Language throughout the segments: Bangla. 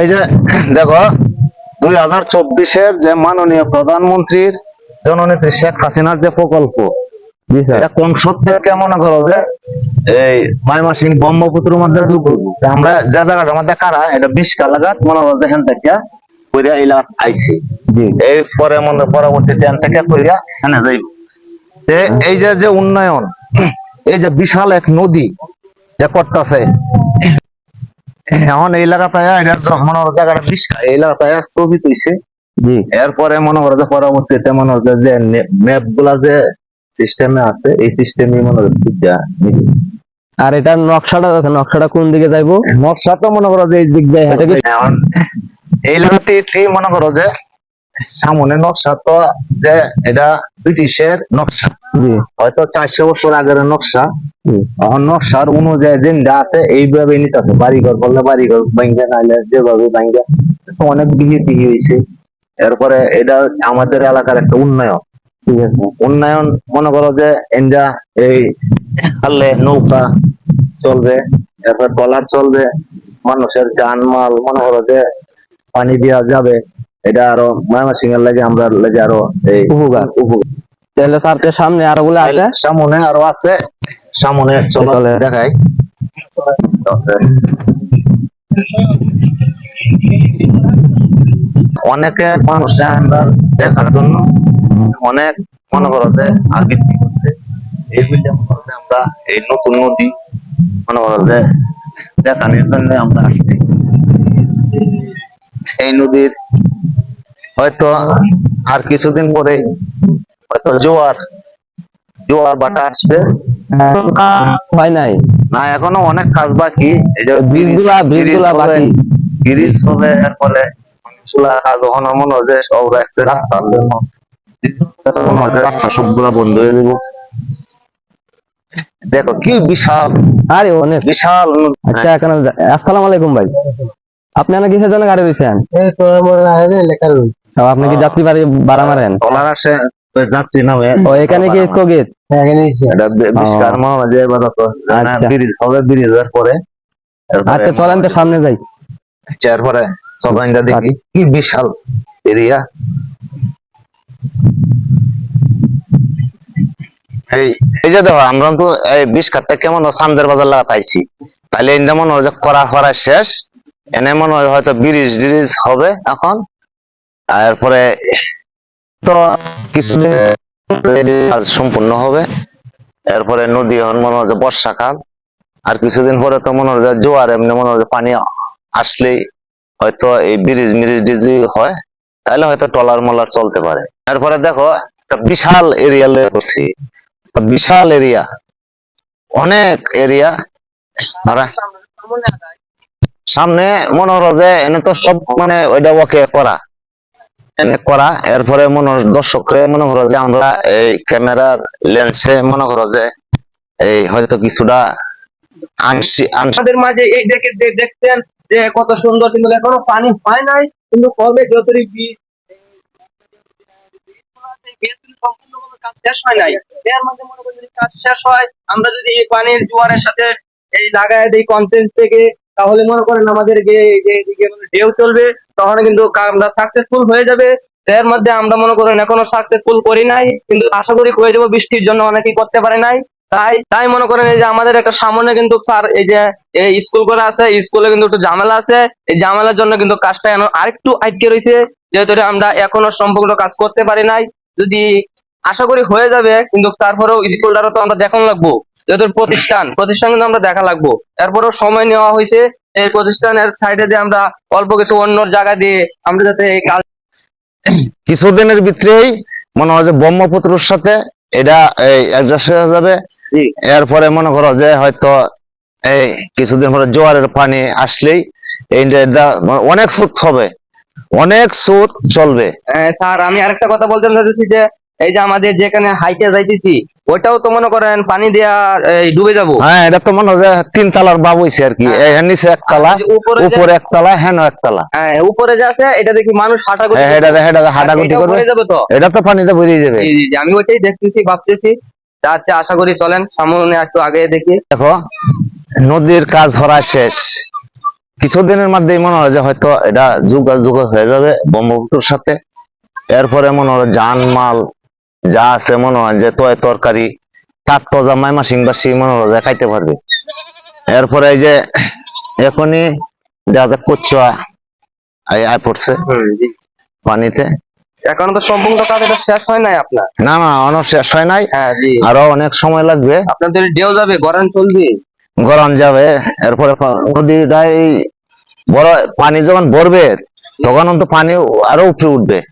এই যে দেখো দুই হাজার চব্বিশের যে মাননীয় প্রধানমন্ত্রীর জননেত্রী শেখ হাসিনার যে প্রকল্প মনে করো যে এই মাইমাসিং ব্রহ্মপুত্রের মধ্যে আমরা যে জায়গাটার মধ্যে কারা এটা বিশ কালাগাত মনে করো যেখান থেকে কইরা এলা আইছি। এই পরে মনে পরবর্তী ট্রেন থেকে কইরা যাইব। তে এই যে যে উন্নয়ন এই যে বিশাল এক নদী যে করতেছে এখন এই এলাকাটায় এটা জ- মনে করো জায়গাটা বিশাল এই এলাকাটায় স্থগিত হয়েছে এরপরে মনে করো যে পরবর্তীতে মনে করো যে ম্যাপগুলা যে সিস্টেমে আছে এই সিস্টেমে মনে করো আর এটা নকশাটা আছে নকশাটা কোন দিকে যাইবো? নকশা তো মনে করো যে এই দিক দিয়ে এটা কি- এখন এই এলাকাতে মনে করো যে সামনে নকশা তো যে এটা ব্রিটিশের নকশা। হয়তো চারশো বছর আগের নকশা। নকশার অনুযায়ী যেটা আছে এইভাবে নিতে আছে বাড়িঘর করলে বাড়িঘর ভাঙ্গে নাইলে যেভাবে ভাঙ্গে অনেক বিয়ে টিহি হয়েছে। এরপরে এটা আমাদের এলাকার একটা উন্নয়ন। ঠিক আছে। উন্নয়ন মনে করো যে এন্ডা এই হারলে নৌকা চলবে এরপর ট্রলার চলবে মানুষের জানমাল মনে করো যে পানি দেওয়া যাবে। এটা আরও ময়মনসিং এর লাগে আমরা লাগে আরও এই উপকার। উপকার। তাহলে স্যারকে সামনে আরও গুলো আছে? সামনে আরও আছে। সামনে চলো। দেখাই। অনেকে মানুষ আমরা দেখার জন্য অনেক মনে করো যে আগে ঠিক আছে এইগুলি আমরা এই নতুন নদী মনে করো যে দেখানোর জন্য আমরা আসছি। এই নদীর হয়তো আর কিছুদিন পরে হয়তো জোয়ার জোয়ার বাটা আসবে। হয় নাই? না এখনও অনেক কাজ বাকি। এই যে ব্রিজগুলা ব্রিজগুলা বাকি। ব্রিজ হবে এরপরে অনেকগুলা কাজ ওখানে মনে হয় যে সব রাখছে রাস্তার জন্য। মনে হয় যে রাস্তা সবগুলা বন্ধ হয়ে যাব। দেখো কি বিশাল আরে অনেক। বিশাল আচ্ছা এখানে আসসালামু আলাইকুম ভাই। আপনি এখানে কিসের জন্য গাড়ি দিয়েছেন? এই তো আমার লেখা রয়েছে আপনি কি যাত্রী বাড়ি ভাড়া মারেন? আসে যাত্রী নামে। ও এখানে কি স্থগিত? এটা বি- বিষ্কার যে এবার তো। ব্রিজ হবে পরে আচ্ছা চলেন তো সামনে যাই। এরপরে সবাই দেখি। কি বিশাল এরিয়া। এই এই যে দেখো আমরা তো এই বিশ কাঠটা কেমন সামদের বাজার লাগা পাইছি তাহলে এই যেমন হয় যে করা করা শেষ। এনে মনে হয় হয়তো ব্রিজ ব্রিজ হবে এখন। এরপরে তো কিছুদিন কাজ সম্পূর্ণ হবে। এরপরে নদী এখন মনে হয় বর্ষাকাল। আর কিছুদিন পরে তো মনে হয় জোয়ার, এমনি মনে হয় পানি আসলেই হয়তো এই ব্রিজ মিরিজ যদি হয়, তাহলে হয়তো টলার মলার চলতে পারে। তারপরে দেখো, একটা বিশাল এরিয়া লয়ে করছি বিশাল এরিয়া অনেক এরিয়া সামনে মনে হলো যে এনে তো সব মানে ওইটা ওকে করা। করা। এরপরে মনে দর্শকরে মনে করো যে আমরা এই ক্যামেরার লেন্সে মনে করো যে এই হয়তো কিছুটা আমাদের মাঝে এই দেখে দেখছেন যে কত সুন্দর কিন্তু এখনও পানি হয় নাই, কিন্তু কবে যতই বীজ কাজ শেষ হয় নাই কাজ শেষ হয় আমরা যদি এই পানির জোয়ারের সাথে এই লাগায় দিই কনসেন্স থেকে। তাহলে মনে করেন আমাদের যে ঢেউ চলবে, তখন কিন্তু আমরা সাকসেসফুল হয়ে যাবে। এর মধ্যে আমরা মনে করেন এখনও সাকসেসফুল করি নাই, কিন্তু আশা করি হয়ে যাব, বৃষ্টির জন্য অনেকেই করতে পারে নাই। তাই তাই মনে করেন এই যে আমাদের একটা সামনে কিন্তু স্যার, এই যে স্কুল করে আছে স্কুলে কিন্তু একটু ঝামেলা আছে। এই ঝামেলার জন্য কিন্তু কাজটা এখন আরেকটু আটকে রয়েছে, যেহেতু আমরা এখনও সম্পূর্ণ কাজ করতে পারি নাই। যদি আশা করি হয়ে যাবে, কিন্তু তারপরেও স্কুলটারও তো আমরা দেখানো লাগবো। যেহেতু প্রতিষ্ঠান প্রতিষ্ঠান কিন্তু আমরা দেখা লাগবো। এরপরেও সময় নেওয়া হয়েছে এই প্রতিষ্ঠানের সাইডে দিয়ে আমরা অল্প কিছু অন্য জায়গা দিয়ে আমরা যাতে এই কাজ কিছুদিনের ভিতরেই মনে হয় যে ব্রহ্মপুত্রর সাথে এটা এই অ্যাডজাস্ট হয়ে যাবে। এরপরে মনে করো যে হয়তো এই কিছুদিন পরে জোয়ারের পানি আসলেই এইটা অনেক স্রোত হবে। অনেক স্রোত চলবে। স্যার আমি আরেকটা কথা বলতে চাইছি যে এই যে আমাদের যেখানে হাইটে যাইতেছি ওটাও তো মনে করেন পানি এই, ডুবে যাব। হ্যাঁ এটা তো মনে হয় তিন তালার বাব হইছে আর কি। হ্যাঁ। নিচে একতলা আর যে উপরে যে- উপরে একতলা হ্যাঁ একতলা হ্যাঁ, উপরে যে আছে এটা দেখি মানুষ হাঁটাগুটি হ্যাঁ, এটা এটা হাঁটাগুটি করবে। যাবে তো? এটা তো পানিতে বেরিয়ে যাবে। আমি ওইটাই দেখতেছি ভাবতেছি। তা আচ্ছা আশা করি চলেন সামনে একটু আগে দেখি। দেখো নদীর কাজ ধরা শেষ। কিছুদিনের মধ্যেই মনে হয় যে হয়তো এটা যোগাযোগ হয়ে যাবে ব্রহ্মপুত্রের সাথে। এরপরে মনে হয় যান মাল যা আছে মনে হয় যে তয় তরকারি তার তো জামাই মাসিং বাসি মনে হয় যে খাইতে পারবে। এরপরে এই যে এখনই দেখা যায় কচুয়া আয় পড়ছে পানিতে। এখন তো সম্পূর্ণ কাজ এটা শেষ হয় নাই আপনার? না না অনেক শেষ হয় নাই। হ্যাঁ আরও অনেক সময় লাগবে। আপনাদের যাবে গরম চলবে। গরম যাবে এরপরে পা- নদীটা এই বড় পানি যখন ভরবে তখন তো পানি আরও উপরে উঠবে।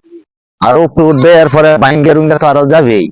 আরও উঠবে এরপরে বাইঙ্গে রুঙ্গে আরও যাবেই।